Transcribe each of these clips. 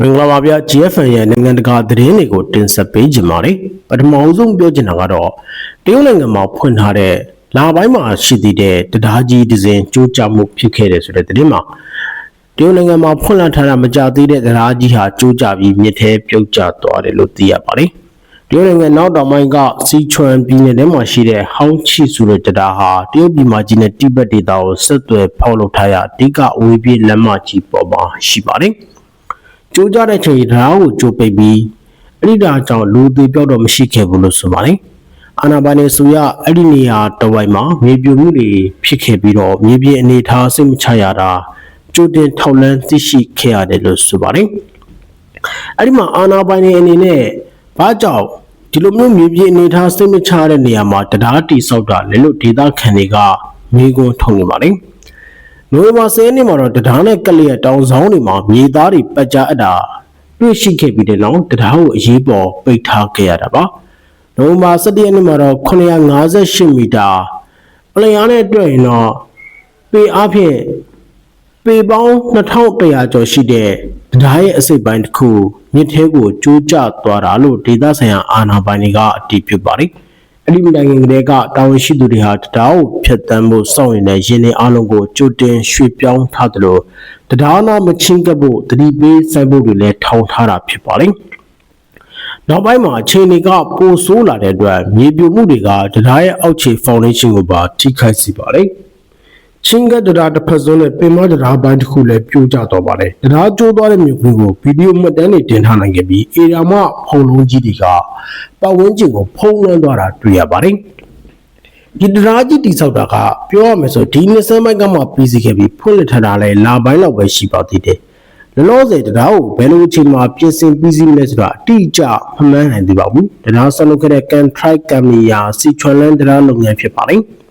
မင်္ဂလာပါဗျာ GFN ရဲ့နိုင်ငံတကာသတင်းတွေကိုတင်ဆက်ပေးကြပါမယ်ပထမဆုံးပြောချင်တာကတော့တရုတ်နိုင်ငံမှာဖွင့်ထားတဲ့လာပိုင်းမှာရှိသေးတဲ့တရားကြီးဒီဇင်ကြိုးကြမှုဖြစ်ခဲ့တယ်ဆိုတဲ့သတင်းမှာတရုတ်နိုင်ငံမှာဖွင့်လှစ်ထားတာမကြသေးတဲ့တရားကြီးဟာကြိုးကြပြီးမြစ်ထဲပြုတ်ကျသွားတယ်လို့သိရပါတယ်တရုတ်နိုင်ငံနောက်တောင်ပိုင်းကစီချွမ်ပြည်နယ်ထဲမှာရှိတဲ့ဟောင်းချီဆိုတဲ့တရားဟာတရုတ်ပြည်မှာကြီးနဲ့တိဘက်ဒေသကိုဆက်သွယ်ဖောက်လုပ်ထားရအဓိကအဝေးပြေးလမ်းမကြီးပေါ်မှာရှိပါတယ် ကြိုးကြတဲ့ချိန်တရားကိုကြိုးပိတ်ပြီးအဲ့ဒီဒါကြောင့်လူသေးပြောက်တော့မရှိခဲ့ဘူးလို့ဆိုပါတယ်အာနာပါနေဆိုရအဲ့ဒီနေရာတစ်ဝိုက်မှာမြေပြိုမှုတွေဖြစ်ခဲ့ပြီးတော့မြေပြင်အနေထားစိတ်မချရတာကြိုတင်ထောက်လန်းသိရှိခဲ့ရတယ်လို့ဆိုပါတယ်အဲ့ဒီမှာအာနာပိုင်နေအနေနဲ့ဘာကြောင့်ဒီလိုမျိုးမြေပြင်အနေထားစိတ်မချရတဲ့နေရာမှာတရားတိဆောက်တာလဲလို့ဒေသခံတွေကမိကွန်းထုံနေပါတယ် နိုဝင်ဘာ10ရက်နေ့မှာတော့တရားနဲ့ကလျက်တောင်ဆောင်တွေမှာမြေသားတွေပတ်ကြအပ်တာတွေ့ရှိခဲ့ပြီးတဲ့နောက်တရားကိုအရေးပေါ်ပိတ်ထားခဲ့ရတာပါနိုဝင်ဘာ17ရက်နေ့မှာတော့958မီတာပလျားနဲ့တွေ့ရင်တော့ပေအားဖြင့်ပေပေါင်း2100ကျော်ရှိတဲ့တရားရဲ့အစိတ်ပိုင်းတစ်ခုမြစ်ထဲကိုကျိုးကျသွားတာလို့ဒေသဆိုင်ရာအာဏာပိုင်တွေကအတည်ပြုပါတယ် အဲ့ဒီနိုင်ငံကလေးကတာဝန်ရှိသူတွေဟာတရားကိုဖျက်ဆီးဖို့စောင့်နေတဲ့ရင်းနှီးအလုံးကိုကြိုတင်ရွှေ့ပြောင်းထားတယ်လို့တရားနာမချင်းကပ်ဖို့တတိပေးဆိုင်ဖို့တွေလည်းထောင်ထားတာဖြစ်ပါတယ်နောက်ပိုင်းမှာအချိန်တွေကပိုဆိုးလာတဲ့အတွက်မြေပြိုမှုတွေကတရားရဲ့အောက်ခြေဖောင်ဒေးရှင်းကိုပါထိခိုက်စေပါတယ်။ ချင်းကဒရာတစ်ဖက်စုံနဲ့ပင်မဒရာပိုင်းတစ်ခုလည်းပြိုကျသွားပါတယ်။ဒရာကျိုးသွားတဲ့မြို့ကွင်းကိုဗီဒီယိုမှတ်တမ်းတွေတင်ထားနိုင်ခဲ့ပြီးအေရာမဖုံလုံးကြီးတွေကပတ်ဝန်းကျင်ကိုဖုံးလွှမ်းသွားတာတွေ့ရပါတယ်။ဒီဒရာကြီးတိဆောက်တာကပြောရမယ်ဆိုဒီနှစ်ဆန်းပိုင်းကမှပြီးစီခဲ့ပြီးဖွင့်လှစ်ထားတာလည်းလာပိုင်းလောက်ပဲရှိပါသေးတယ်။လောလောဆယ်တရားကိုဘယ်လိုအချိန်မှာပြင်ဆင်ပြီးစီးမလဲဆိုတာအတိအကျမမှန်းနိုင်သေးပါဘူး။တရားဆက်လုပ်ခဲ့တဲ့ Cantride Company ရာစီချွန်လန်တရားလုပ်ငန်းဖြစ်ပါတယ်။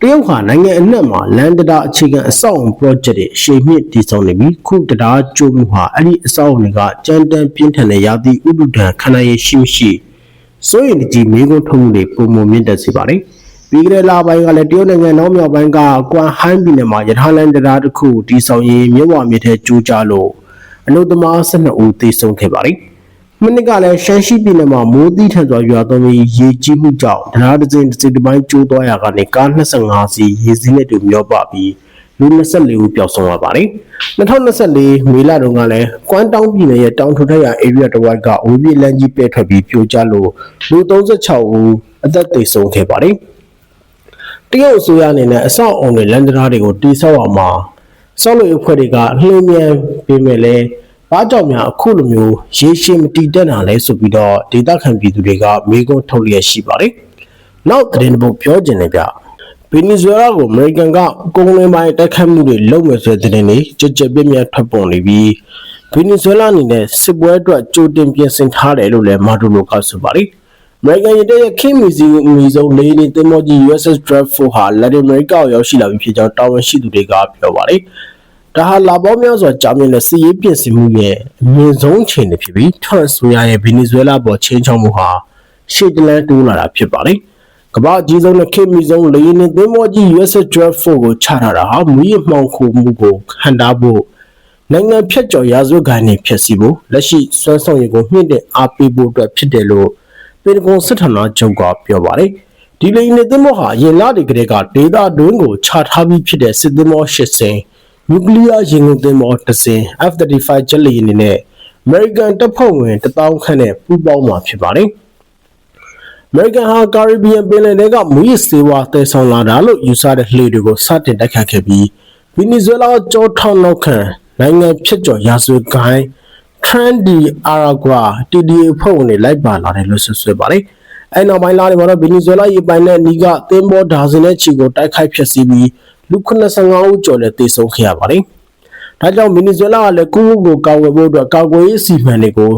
တရုတ်ဟာနိုင်ငံအနှံ့မှာလန်ဒတာအခြေခံအဆောက်အုံ project တွေအရှိန်မြင့်တည်ဆောက်နေပြီးခုတရားကျိုးမှုဟာအဲ့ဒီအဆောက်အုံတွေကကြမ်းတမ်းပြင်းထန်တဲ့ရာသီဥတုဒဏ်ခံနိုင်ရရှိမရှိစိုးရိမ်ကြီးမိကုန်းထုံးမှုတွေပုံမမြင့်တက်စေပါတယ်။ပြီးကြတဲ့လပိုင်းကလည်းတရုတ်နိုင်ငံနောက်မြောက်ပိုင်းကကွမ်ဟိုင်းပြည်နယ်မှာရထားလန်တရားတစ်ခုတည်ဆောက်ရေးမြဝမြစ်ထဲကျိုးကျလို့အလုသမား12ဦးသေဆုံးခဲ့ပါတယ်။ မနစ်ကလည်းရှမ်းရှိပြည်နယ်မှာမိုးသီးထန်စွာရွာသွန်းပြီးရေကြီးမှုကြောင့်တရားတစ်စင်းတစ်စီတစ်ပိုင်းကျိုးသွားရာကနေကား25စီးရေစီးနဲ့တူမျောပါပြီးလူ24ဦးပျောက်ဆုံးသွားပါတယ်။2024မေလတုန်းကလည်းကွမ်တောင်းပြည်နယ်ရဲ့တောင်ထူထပ်ရာ area တစ်ဝိုက်ကဝေးပြေးလမ်းကြီးပဲ့ထွက်ပြီးပြိုကျလို့လူ36ဦးအသက်သေဆုံးခဲ့ပါတယ်။တရုတ်အစိုးရအနေနဲ့အဆောက်အုံတွေလန်ဒရာတွေကိုတိစောက်အောင်မှာဆောက်လုပ်ရေးအဖွဲ့တွေကလှည့်မြန်ပေးမယ်လဲ ဘာကြောင့်များအခုလိုမျိုးရေရှည်မတည်တက်တာလဲဆိုပြီးတော့ဒေသခံပြည်သူတွေကမေးခွန်းထုတ်လျက်ရှိပါတယ်။နောက်သတင်းတစ်ပုဒ်ပြောချင်တယ်ဗျ။ဗီနီဇွဲလားကိုအမေရိကန်ကကုန်လင်းပိုင်းတိုက်ခတ်မှုတွေလုပ်မယ်ဆိုတဲ့သတင်းတွေကြကြပြည့်ပြည့်ထွက်ပေါ်နေပြီးဗီနီဇွဲလားအနေနဲ့စစ်ပွဲအတွက်ကြိုတင်ပြင်ဆင်ထားတယ်လို့လည်းမာဒူလိုကဆိုပါတယ်။အမေရိကန်ရတဲ့ရဲ့ခင်မီစီအမီဆုံးလေးနေတင်မောကြီး USS Bradford ဟာလက်တင်အမေရိကကိုရောက်ရှိလာပြီဖြစ်ကြောင်းတာဝန်ရှိသူတွေကပြောပါတယ်။ ဒါဟာလာပေါင်းများစွာကြာမြင့်တဲ့စစ်ရေးပြင်ဆင်မှုရဲ့အမြင့်ဆုံးအခြေအနေဖြစ်ပြီးထရန့်ဆိုရရဲ့ဗီနီဇွဲလားပေါ်ချင်းချောင်းမှုဟာရှေ့တလန်းတိုးလာတာဖြစ်ပါတယ်။ကမ္ဘာအကြီးဆုံးနဲ့ခင်မီဆုံးလေးနေတင်မောကြီး USS Bradford ကိုချထားတာဟာမူရမှောင်ခိုမှုကိုဟန်တာဖို့နိုင်ငံဖြတ်ကျော်ရာဇဝတ်ဂိုင်းတွေဖြစ်စီဖို့လက်ရှိစွမ်းဆောင်ရည်ကိုမြင့်တဲ့အားပေးဖို့အတွက်ဖြစ်တယ်လို့ပေတဂွန်စစ်ဌာနချုပ်ကပြောပါတယ်ဒီလိန်နေသင်းမောဟာရင်လာတွေကလေးကဒေတာတွင်းကိုခြာထားပြီးဖြစ်တဲ့စစ်သင်းမောရှစ်စင် နျူကလ িয়ার ရင်ကုန်သင်းမောတစ်စင် F35 ဂျက်လေယာဉ်တွေနဲ့ American တပ်ဖွဲ့ဝင်1000ခန့်နဲ့ပူးပေါင်းမှာဖြစ်ပါတယ်။ American ဟာကာရစ်ဘီယံပင်လယ်ထဲကမူရစ်စေဝါတည်ဆောင်လာတာလို့ယူဆတဲ့လှေတွေကိုစတင်တိုက်ခတ်ခဲ့ပြီးဗီနီဇွဲလားကြောထောက်နောက်ခံနိုင်ငံဖြစ်ကျော်ရာဇဝတ်ဂိုင်း Trend de Aragua TDA ဖွဲ့ဝင်တွေလိုက်ပါလာတယ်လို့ဆိုဆွဲပါတယ်။အဲနောက်ပိုင်းလာတွေမှာတော့ဗီနီဇွဲလားရေပိုင်တဲ့နီးကသင်းဘောဒါဇင်နဲ့ချီကိုတိုက်ခိုက်ဖျက်ဆီးပြီး လူ85ဦးကျော်လည်းသေဆုံးခဲ့ရပါတယ်။ဒါကြောင့်ဗီနီဇွဲလားကလည်းကုန်းကိုကာကွယ်ဖို့အတွက်ကာကွယ်ရေးစီမံတွေကို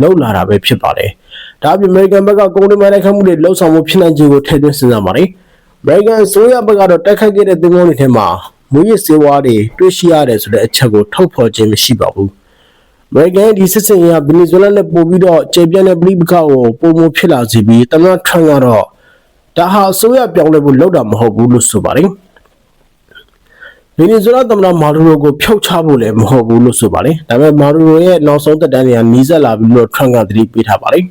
လှုပ်လာတာပဲဖြစ်ပါတယ်။ဒါအပြင်အမေရိကန်ဘက်ကကုန်တွေမိုင်းတိုက်ခိုက်မှုတွေလှုပ်ဆောင်မှုဖြစ်နိုင်ခြေကိုထည့်သွင်းစဉ်းစားပါတယ်။အမေရိကန်အစိုးရဘက်ကတော့တိုက်ခိုက်ခဲ့တဲ့သင်္ဘောတွေထဲမှာမူရစ်စေဝါတွေတွေ့ရှိရတယ်ဆိုတဲ့အချက်ကိုထုတ်ဖော်ခြင်းမရှိပါဘူး။အမေရိကန်ဒီစစ်စင်ရေးကဗီနီဇွဲလားနဲ့ပို့ပြီးတော့ကျေပြန့်တဲ့ပြည်ပခါကိုပုံမဖြစ်လာစေပြီးသမ္မတထရန့်ကတော့ဒါဟာအစိုးရပြောင်းလဲဖို့လုပ်တာမဟုတ်ဘူးလို့ဆိုပါတယ်။ ဗီနီဇွဲလားသမ္မတမာဒူရိုကိုဖျောက်ချဖို့လည်းမဟုတ်ဘူးလို့ဆိုပါတယ်ဒါပေမဲ့မာဒူရိုရဲ့နောက်ဆုံးသက်တမ်းတွေကနီးစပ်လာပြီလို့ထရန့်ကသတိပေးထားပါတယ်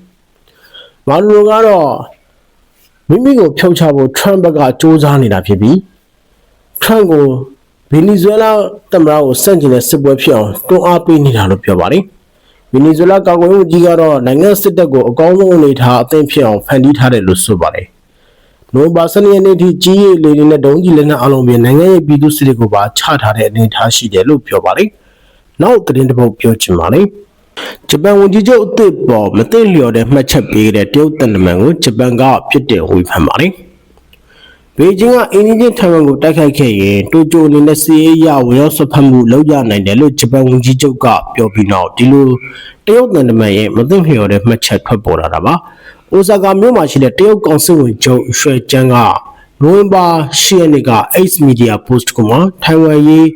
မာဒူရိုကတော့မိမိကိုဖျောက်ချဖို့ထရန့်ဘက်ကစ조사နေတာဖြစ်ပြီးထရန့်ကိုဗီနီဇွဲလားသမ္မတကိုစန့်ကျင်တဲ့စစ်ပွဲဖြစ်အောင်တွန်းအားပေးနေတာလို့ပြောပါတယ်ဗီနီဇွဲလားကာကွယ်ရေးဝန်ကြီးကတော့နိုင်ငံစစ်တပ်ကိုအကောင်းဆုံးအနေထားအသင့်ဖြစ်အောင်ဖန်တီးထားတယ်လို့ဆိုပါတယ် နိုဘာစနေရက်နေ့ထိကြီးရေးလေတွေနဲ့ဒုံးကြီးလက်နက်အလုံးပြနိုင်ငံရဲ့ပြည်သူစစ်တွေကိုပါချထားတဲ့အနေအထားရှိတယ်လို့ပြောပါတယ်။နောက်သတင်းတစ်ပုဒ်ပြောချင်ပါတယ်။ဂျပန်ဝန်ကြီးချုပ်အသစ်ပေါ်မသိလျော်တဲ့မှတ်ချက်ပေးတဲ့တရုတ်တန်တမန်ကိုဂျပန်ကပြစ်တင်ဝေဖန်ပါတယ်။ဘေကျင်းကအင်းကြီးထိုင်ဝမ်ကိုတိုက်ခိုက်ခဲ့ရင်တိုကျိုအနေနဲ့စီးအေးရဝရောဆွတ်ဖက်မှုလုပ်ရနိုင်တယ်လို့ဂျပန်ဝန်ကြီးချုပ်ကပြောပြီးနောက်ဒီလိုတရုတ်တန်တမန်ရဲ့မသိလျော်တဲ့မှတ်ချက်ထွက်ပေါ်လာတာပါ။ အိုဆာကာမြို့မှာရှိတဲ့တရုတ်ကောင်စစ်ဝင်ချုပ်ရွှေကျန်းကနိုဝင်ဘာ10ရက်နေ့က X Media Post ကမှာထိုင်ဝမ်ရေး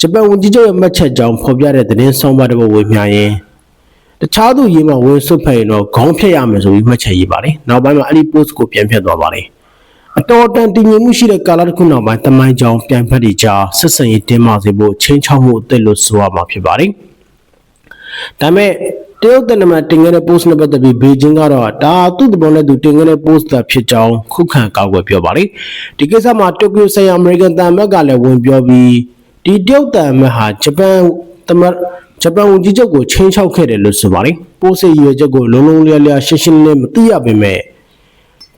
ဂျပန်ဝန်ကြီးချုပ်ရဲ့မှတ်ချက်ကြောင့်ဖော်ပြတဲ့သတင်းဆောင်ပါတစ်ပုဒ်ဝေမျှရင်တခြားသူရေးမှာဝင်စွတ်ဖက်ရင်တော့ခေါင်းဖြတ်ရမယ်ဆိုပြီးမှတ်ချက်ရေးပါတယ်။နောက်ပိုင်းမှာအဲ့ဒီ post ကိုပြန်ဖြတ်သွားပါတယ်။အတော်တန်တည်ငြိမ်မှုရှိတဲ့ကာလတစ်ခုနောက်ပိုင်းတမိုင်းကြောင်ပြန်ဖက်တွေကြားဆက်ဆံရေးတင်းမာစေဖို့ချင်းချောက်မှုအသစ်လို့ဆိုရမှာဖြစ်ပါတယ်။ဒါမဲ့ တရုတ်တနမတင်ခဲ့တဲ့ post နဲ့ပတ်သက်ပြီးဘေကျင်းကတော့ဒါသူ့တဘောနဲ့သူတင်ခဲ့တဲ့ post သာဖြစ်ကြောင်းခုခံကောက်ွယ်ပြောပါလေဒီကိစ္စမှာတိုကျိုဆိုင်ရာအမေရိကန်တန်မတ်ကလည်းဝင်ပြောပြီးဒီတရုတ်တန်မတ်ဟာဂျပန်တမတ်ဂျပန်ဝန်ကြီးချုပ်ကိုချင်းချောက်ခဲ့တယ်လို့ဆိုပါလေပိုးစစ်ရွေချက်ကိုလုံးလုံးလျားလျားရှင်းရှင်းလင်းလင်းမသိရပေမဲ့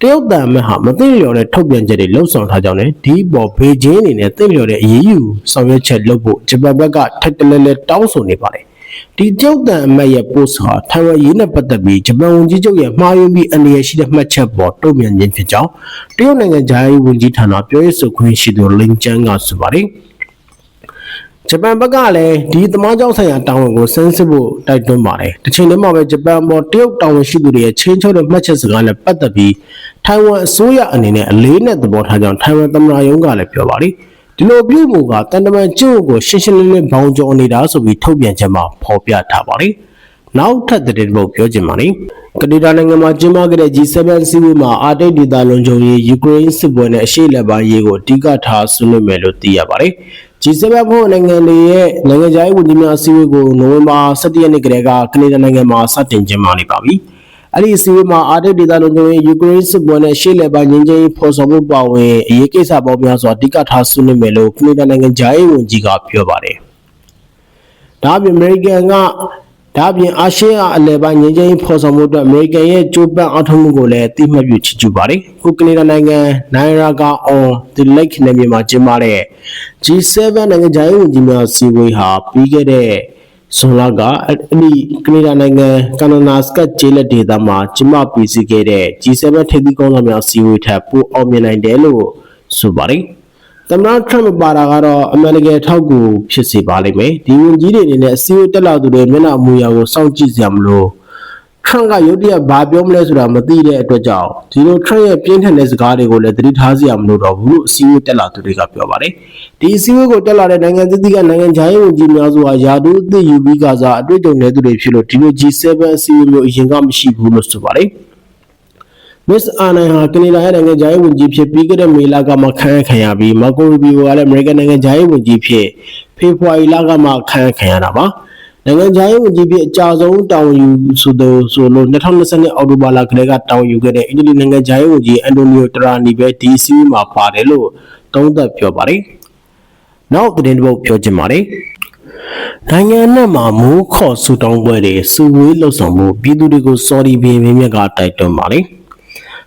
တရုတ်တန်မတ်ဟာမသိလျော်တဲ့ထုတ်ပြန်ချက်တွေလှုပ်ဆောင်ထားကြောင်းနဲ့ဒီပေါ်ဘေကျင်းအနေနဲ့သိလျော်တဲ့အရေးယူဆောင်ရွက်ချက်လုပ်ဖို့ဂျပန်ဘက်ကထက်တလဲလဲတောင်းဆိုနေပါတယ် ဒီကြောက်တန်အမတ်ရဲ့ post ဟာထိုင်ဝမ်ရေးနဲ့ပတ်သက်ပြီးဂျပန်ဝန်ကြီးချုပ်ရဲ့မှားယွင်းပြီးအနေရရှိတဲ့မှတ်ချက်ပေါ်တုံ့ပြန်ခြင်းဖြစ်ကြောင်းတရုတ်နိုင်ငံဂျာယီဝန်ကြီးဌာနပြောရေးဆိုခွင့်ရှိသူလင်ကျန်းကဆိုပါတယ်ဂျပန်ဘက်ကလည်းဒီသမားကြောင့်ဆိုင်ရာတာဝန်ကိုစမ်းစစ်ဖို့တိုက်တွန်းပါတယ်။တစ်ချိန်တည်းမှာပဲဂျပန်ပေါ်တရုတ်တာဝန်ရှိသူတွေရဲ့ချင်းချုပ်တဲ့မှတ်ချက်စကားနဲ့ပတ်သက်ပြီးထိုင်ဝမ်အစိုးရအနေနဲ့အလေးနဲ့သဘောထားကြောင်းထိုင်ဝမ်သမ္မတရုံးကလည်းပြောပါတယ်။ ဒီလိုပြုမှုကတန်တမန်ကျုပ်ကိုရှင်းရှင်းလင်းလင်းဘောင်ကျော်နေတာဆိုပြီးထုတ်ပြန်ချက်မှာဖော်ပြထားပါတယ်။နောက်ထပ်တဲ့ဘုတ်ပြောချင်ပါတယ်။ကနေဒါနိုင်ငံမှာကျင်းပခဲ့တဲ့ G7 စည်းဝေးမှာအာတိတ်ဒေသလုံခြုံရေးယူကရိန်းစစ်ပွဲနဲ့အရှေ့လက်ပိုင်းရေးကိုအဓိကထားဆွေးနွေးမယ်လို့သိရပါတယ်။ G7 ဖွဲ့နိုင်ငံတွေရဲ့နိုင်ငံခြားရေးဝန်ကြီးများအစည်းအဝေးကိုနိုဝင်ဘာ17ရက်နေ့ကတည်းကကနေဒါနိုင်ငံမှာစတင်ကျင်းပနေပါပြီ။ အဲ့ဒီအစည်းအဝေးမှာအာတိတ်ဒေသလုံခြုံရေးယူကရိန်းစစ်ပွဲနဲ့ရှေ့လည်ပိုင်းငြိမ်းချမ်းရေးဖော်ဆောင်မှုပါဝင်အရေးကိစ္စပေါင်းများစွာအဓိကထားဆွေးနွေးမယ်လို့ကနေဒါနိုင်ငံဂျာရေးဝန်ကြီးကပြောပါတယ်။ဒါ့အပြင်အမေရိကန်ကဒါ့အပြင်အာရှအလယ်ပိုင်းငြိမ်းချမ်းရေးဖော်ဆောင်မှုအတွက်အမေရိကန်ရဲ့ကြိုးပမ်းအားထုတ်မှုကိုလည်းအသိမှတ်ပြုချီးကျူးပါတယ်။ခုကနေဒါနိုင်ငံနိုင်ရာဂါ on the lake နယ်မြေမှာကျင်းပတဲ့ G7 နိုင်ငံခြားရေးဝန်ကြီးများစီဝေးဟာပြီးခဲ့တဲ့ ဇွန်လကအဲ့ဒီကနေဒါနိုင်ငံကန်နာစကတ်ကျေးလက်ဒေသမှာကျင်းပပြီးစီခဲ့တဲ့ G7 ထိပ်သီးကောင်းဆောင်များစီဝေးထပ်ပိုအောင်မြင်နိုင်တယ်လို့ဆိုပါတယ်။သမ္မတထရမ့်ပါတာကတော့အမေရိကန်ထောက်ကူဖြစ်စေပါလိမ့်မယ်။ဒီဝန်ကြီးတွေအနေနဲ့အစည်းအဝေးတက်လာသူတွေမျက်နှာမူရာကိုစောင့်ကြည့်စရာမလို။ ထရန့်ကရုတ်တရက်ဘာပြောမလဲဆိုတာမသိတဲ့အတွက်ကြောင့်ဒီလိုထရန့်ရဲ့ပြင်းထန်တဲ့စကားတွေကိုလည်းသတိထားစရာမလိုတော့ဘူးလို့အစည်းအဝေးတက်လာသူတွေကပြောပါတယ်။ဒီအစည်းအဝေးကိုတက်လာတဲ့နိုင်ငံသစ်သီးကနိုင်ငံခြားရေးဝန်ကြီးများစွာယာဒူးအသစ်ယူပြီးကစားအတွေ့အကြုံနဲ့သူတွေဖြစ်လို့ဒီလို G7 အစည်းအဝေးမျိုးအရင်ကမရှိဘူးလို့ဆိုပါတယ်။ Miss Anna ဟာကနေဒါရဲ့နိုင်ငံခြားရေးဝန်ကြီးဖြစ်ပြီးခဲ့တဲ့မေလကမှခန့်အပ်ခံရပြီးမာကိုရီဘီယိုကလည်းအမေရိကန်နိုင်ငံခြားရေးဝန်ကြီးဖြစ်ဖေဖော်ဝါရီလကမှခန့်အပ်ခံရတာပါ။ နိုင်ငံခြားရေးဝန်ကြီးဖြစ်အကြဆုံးတာဝန်ယူဆိုတော့ဆိုလို့2020အောက်တိုဘာလကလေးကတာဝန်ယူခဲ့တဲ့အင်ဂျလီနိုင်ငံခြားရေးဝန်ကြီးအန်တိုနီယိုတရာနီပဲဒီစီမှာပါတယ်လို့သုံးသပ်ပြောပါတယ်။နောက်သတင်းတစ်ပုဒ်ပြောချင်ပါတယ်။နိုင်ငံနဲ့မှာမိုးခေါ်ဆူတောင်းပွဲတွေစုဝေးလှုပ်ဆောင်မှုပြည်သူတွေကိုစော်ဒီဘီမင်းမြတ်ကတိုက်တွန်းပါတယ်။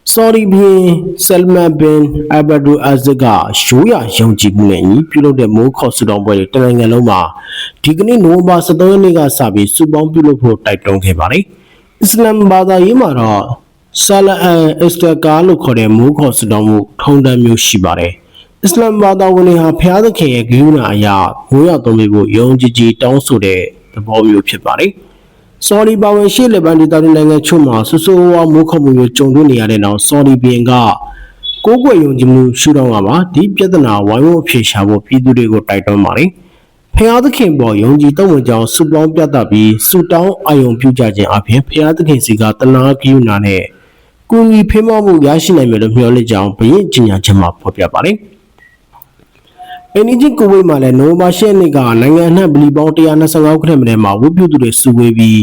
ဆော်ဒီဘင်ဆယ်မန်ဘင်အဘဒူအဇကရိုးရယုံကြည်မှုနဲ့ညီပြုလုပ်တဲ့မိုးခေါ်ဆူတောင်းပွဲတွေတနိုင်ငံလုံးမှာဒီကနေ့နိုဝင်ဘာ23ရက်နေ့ကစပြီးစုပေါင်းပြုလုပ်ဖို့တိုက်တွန်းခဲ့ပါတယ်။အစ္စလာမ်ဘာသာရေးမှာတော့ဆာလာအန်အစ္စတကာလို့ခေါ်တဲ့မိုးခေါ်ဆူတောင်းမှုထုံးတမ်းမျိုးရှိပါတယ်။အစ္စလာမ်ဘာသာဝင်တွေဟာဖျားသခင်ရဲ့ဂရုဏာအရာမိုးရသွန်းပေးဖို့ယုံကြည်ကြည်တောင်းဆိုတဲ့သဘောမျိုးဖြစ်ပါတယ်။ ဆော်ဒီပါဝင်ရှေ့လက်ပန်းဒေသတွေနိုင်ငံချုပ်မှာဆူဆူဝါမိုးခေါမှုမျိုးကြုံတွေ့နေရတဲ့နောက်ဆော်ဒီဘင်ကကိုးကွယ်ယုံကြည်မှုရှုထောင့်ကပါဒီပြဿနာဝိုင်းဝန်းအဖြေရှာဖို့ပြည်သူတွေကိုတိုက်တွန်းပါတယ်။ဖျားသခင်ပေါ်ယုံကြည်တော့ဝင်ကြောင်းစုပေါင်းပြသပြီးစုတောင်းအာယုံပြုကြခြင်းအပြင်ဖျားသခင်စီကတနာကယူနာနဲ့ကုညီဖေးမောမှုရရှိနိုင်မယ်လို့မျှော်လင့်ကြောင်းဘရင်ကြီးညာချက်မှာဖော်ပြပါတယ်။ အင်းကြီးကိုဝိတ်မှာလည်းနိုဘာရှက်နေ့ကနိုင်ငံအနှံ့ဗလီပေါင်း125ခရက်မထဲမှာဝတ်ပြုသူတွေစုဝေးပြီး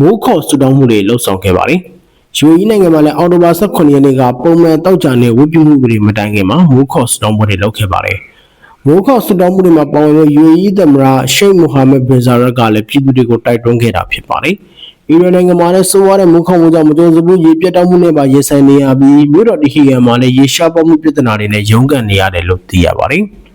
မိုးခေါ်ဆူတောင်းမှုတွေလှုပ်ဆောင်ခဲ့ပါတယ်။ယူအီနိုင်ငံမှာလည်းအော်တိုဘာ18ရက်နေ့ကပုံမှန်တောက်ကြတဲ့ဝတ်ပြုမှုတွေမတိုင်ခင်မှာမိုးခေါ်ဆူတောင်းမှုတွေလုပ်ခဲ့ပါတယ်။မိုးခေါ်ဆူတောင်းမှုတွေမှာပါဝင်တဲ့ယူအီသမ္မတရှိတ်မိုဟာမက်ဘင်ဇာရတ်ကလည်းပြည်သူတွေကိုတိုက်တွန်းခဲ့တာဖြစ်ပါတယ်။အီရန်နိုင်ငံမှာလည်းဆိုးဝါးတဲ့မိုးခေါ်မှုကြောင့်မကြုံစဘူးရေပြတ်တောက်မှုနဲ့ပါရင်ဆိုင်နေရပြီးမြို့တော်တဟီရန်မှာလည်းရေရှားပေါမှုပြဿနာတွေနဲ့ရုန်းကန်နေရတယ်လို့သိရပါတယ်။